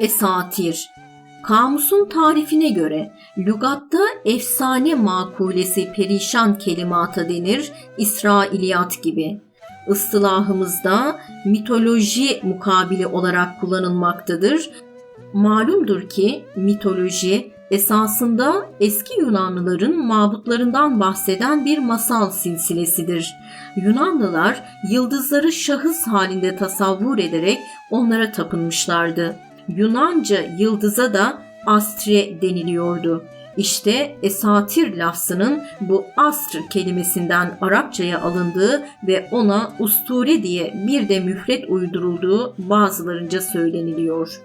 Esatir Kamusun tarifine göre lügatta efsane makulesi perişan kelimata denir, İsrailiyat gibi. Istilahımızda mitoloji mukabili olarak kullanılmaktadır. Malumdur ki mitoloji esasında eski Yunanlıların mabutlarından bahseden bir masal silsilesidir. Yunanlılar yıldızları şahıs halinde tasavvur ederek onlara tapınmışlardı. Yunanca yıldıza da astre deniliyordu. İşte esatir lafzının bu astr kelimesinden Arapçaya alındığı ve ona usture diye bir de müfret uydurulduğu bazılarınca söyleniliyor.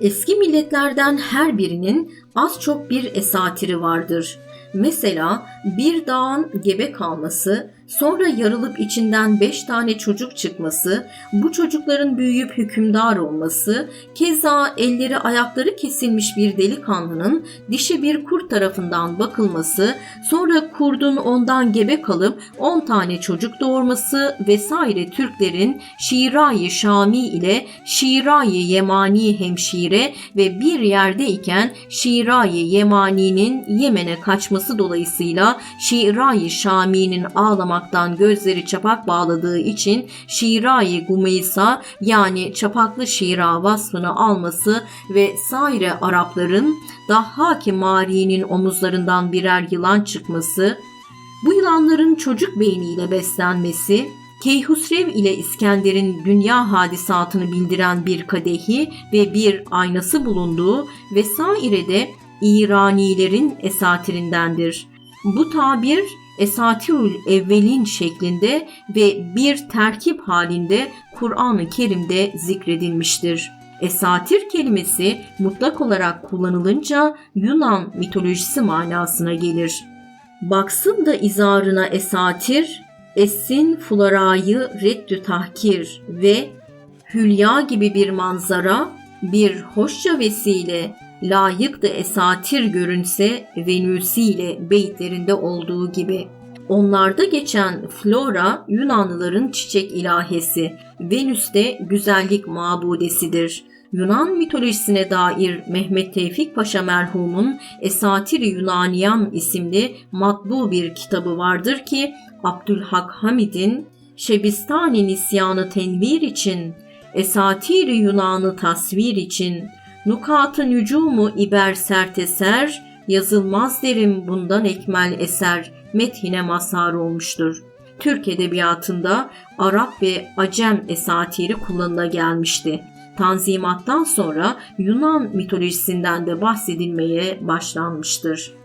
Eski milletlerden her birinin az çok bir esatiri vardır. Mesela bir dağın gebe kalması, sonra yarılıp içinden beş tane çocuk çıkması, bu çocukların büyüyüp hükümdar olması, keza elleri ayakları kesilmiş bir delikanlının dişi bir kurt tarafından bakılması, sonra kurdun ondan gebe kalıp on tane çocuk doğurması vesaire Türklerin Şirai Şami ile Şirai Yemani hemşire ve bir yerdeyken Şirai Yemani'nin Yemen'e kaçması dolayısıyla Şirai Şami'nin ağlamaktan gözleri çapak bağladığı için Şirai Gumeysa yani çapaklı Şira vasfını alması ve saire Arapların Dahhaki Mari'nin omuzlarından birer yılan çıkması, bu yılanların çocuk beyniyle beslenmesi, Keyhusrev ile İskender'in dünya hadisatını bildiren bir kadehi ve bir aynası bulunduğu vesaire de İranilerin esatirindendir. Bu tabir Esatirül Evvelin şeklinde ve bir terkip halinde Kur'an-ı Kerim'de zikredilmiştir. Esatir kelimesi mutlak olarak kullanılınca Yunan mitolojisi manasına gelir. Baksın da izarına esatir, essin fularayı reddü tahkir ve hülya gibi bir manzara, bir hoşça vesile, layık da esatir görünse venüsiyle beytlerinde olduğu gibi. Onlarda geçen Flora Yunanlıların çiçek ilahesi, Venüs de güzellik mabudesidir. Yunan mitolojisine dair Mehmet Tevfik Paşa merhumun Esatir-i Yunaniyan isimli matbu bir kitabı vardır ki Abdülhak Hamid'in Şebistani nisyanı tenvir için, Esatir-i Yunan'ı tasvir için, Nukatı nücumu iber serteser, yazılmaz derim bundan ekmel eser, methine mazhar olmuştur. Türk edebiyatında Arap ve Acem esatiri kullanıla gelmişti. Tanzimattan sonra Yunan mitolojisinden de bahsedilmeye başlanmıştır.